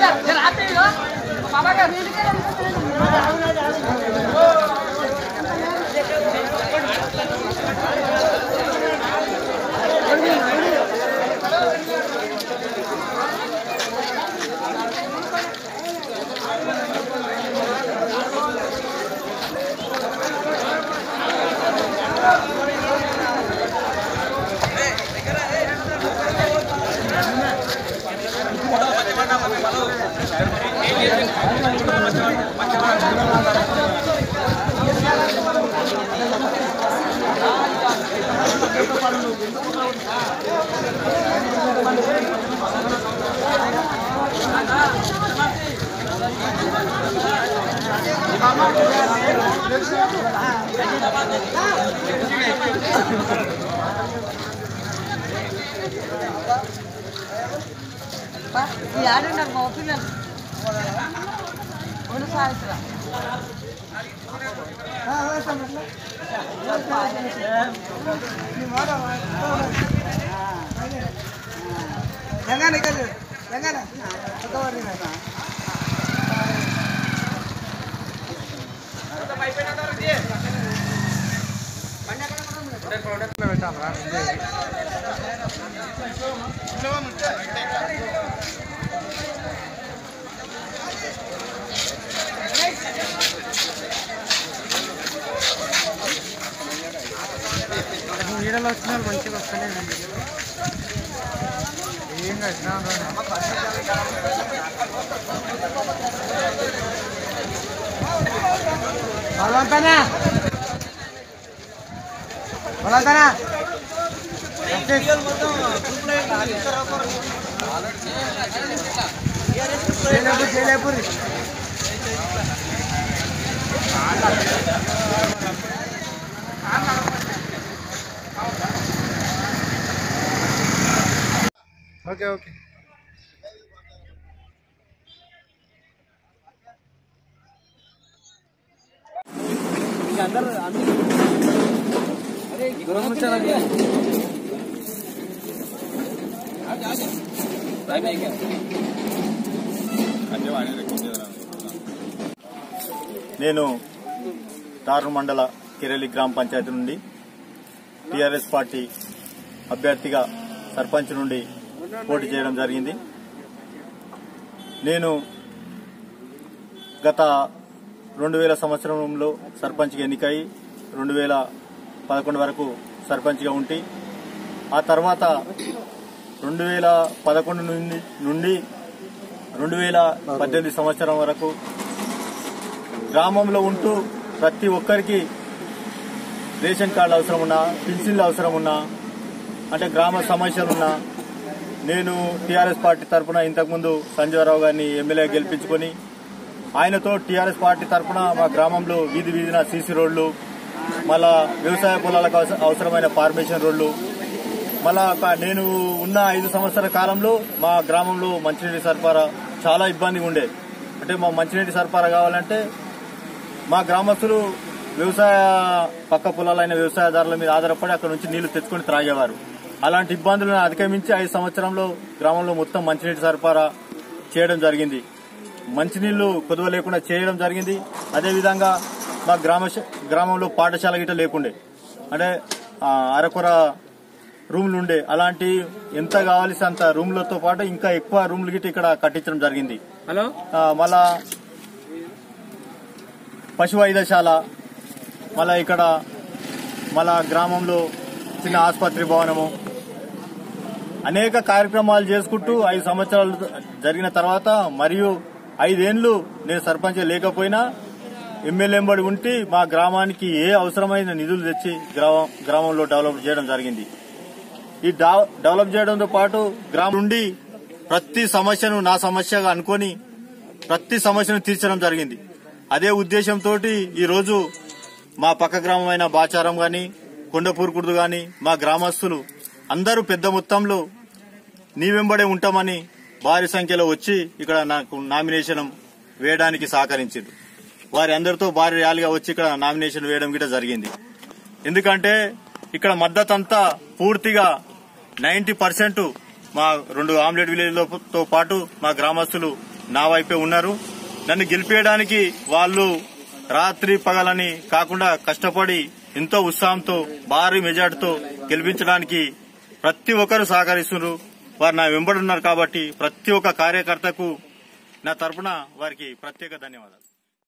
rápido! ఈ ఆడున్నారు మా పిల్లలు రెండు సాయంత్రం తెలంగాణ ఇక్కడ తెలంగాణ కొత్తవాడి నీడలో వచ్చిన వాళ్ళు మంచిగా వస్తలేదండి ఏం ಹೊಲದನ ಜಯಲೇಪುರಿ ಓಕೆ ಓಕೆ अंदर నేను తారు మండల కిరలి గ్రామ పంచాయతీ నుండి టీఆర్ఎస్ పార్టీ అభ్యర్థిగా సర్పంచ్ నుండి పోటీ చేయడం జరిగింది. నేను గత రెండు వేల సంవత్సరంలో సర్పంచ్గా ఎన్నికయి రెండు వేల పదకొండు వరకు సర్పంచ్గా ఉండి ఆ తర్వాత రెండు వేల పదకొండు నుండి నుండి రెండు వేల పద్దెనిమిది సంవత్సరం వరకు గ్రామంలో ఉంటూ ప్రతి ఒక్కరికి రేషన్ కార్డు అవసరం ఉన్నా పెన్షన్లు అవసరం ఉన్నా అంటే గ్రామ సమస్యలు ఉన్నా నేను టీఆర్ఎస్ పార్టీ తరఫున ఇంతకుముందు సంజయరావు గారిని ఎమ్మెల్యే గెలిపించుకొని ఆయనతో టీఆర్ఎస్ పార్టీ తరఫున మా గ్రామంలో వీధి వీధిన సీసీ రోడ్లు మళ్ళా వ్యవసాయ పొలాలకు అవస- అవసరమైన ఫార్మేషన్ రోడ్లు. మళ్ళా నేను ఉన్న ఐదు సంవత్సరాల కాలంలో మా గ్రామంలో మంచినీటి సరఫరా చాలా ఇబ్బందిగా ఉండే. అంటే మా మంచినీటి సరఫరా కావాలంటే మా గ్రామస్తులు వ్యవసాయ పక్క పొలాలైన వ్యవసాయదారుల మీద ఆధారపడి అక్కడ నుంచి నీళ్ళు తెచ్చుకొని త్రాగేవారు. అలాంటి ఇబ్బందులను అధిగమించి ఐదు సంవత్సరంలో గ్రామంలో మొత్తం మంచినీటి సరఫరా చేయడం జరిగింది. మంచినీళ్ళు కొదువ లేకుండా చేయడం జరిగింది. అదేవిధంగా మా గ్రామ గ్రామంలో పాఠశాల గిట్ట లేకుండే. అంటే అరకొర రూమ్లు ఉండే అలాంటి ఎంత కావాల్సి అంత రూమ్లతో పాటు ఇంకా ఎక్కువ రూమ్లు గిట్ట ఇక్కడ కట్టించడం జరిగింది. హలో? మళ్ళా పశు వైద్యశాల మళ్ళా ఇక్కడ మళ్ళా గ్రామంలో చిన్న ఆసుపత్రి భవనము. అనేక కార్యక్రమాలు చేసుకుంటూ ఐదు సంవత్సరాలు జరిగిన తర్వాత మరియు ఐదేళ్ళు నేను సర్పంచ్ లేకపోయినా ఎమ్మెల్యేంబడి ఉంటే మా గ్రామానికి ఏ అవసరమైన నిధులు తెచ్చి గ్రామం గ్రామంలో డెవలప్ చేయడం జరిగింది. ఈ డెవలప్ చేయడంతో పాటు గ్రామం నుండి ప్రతి సమస్యను నా సమస్యగా అనుకొని ప్రతి సమస్యను తీర్చడం జరిగింది. అదే ఉద్దేశంతో ఈరోజు మా పక్క గ్రామమైన బాచారం గాని కొండపూర్కుడు గాని మా గ్రామస్తులు అందరూ పెద్ద మొత్తంలో నీ వెంబడే ఉంటామని భారీ సంఖ్యలో వచ్చి ఇక్కడ నాకు నామినేషన్ వేయడానికి సహకరించారు వారి అందరితో భారీ ర్యాలీగా వచ్చి ఇక్కడ నామినేషన్ వేయడం కూడా జరిగింది. ఎందుకంటే ఇక్కడ మద్దతు అంతా పూర్తిగా నైన్టీ పర్సెంట్ మా రెండు ఆమ్లెట్ విలేజ్లతో పాటు మా గ్రామస్తులు నా వైపే ఉన్నారు. నన్ను గెలిపేయడానికి వాళ్ళు రాత్రి పగలని కాకుండా కష్టపడి ఎంతో ఉత్సాహంతో భారీ మెజార్టీతో గెలిపించడానికి ప్రతి ఒక్కరు సహకరిస్తున్నారు. వారు నా వెంబడి ఉన్నారు కాబట్టి ప్రతి ఒక్క కార్యకర్తకు నా తరపున వారికి ప్రత్యేక ధన్యవాదాలు.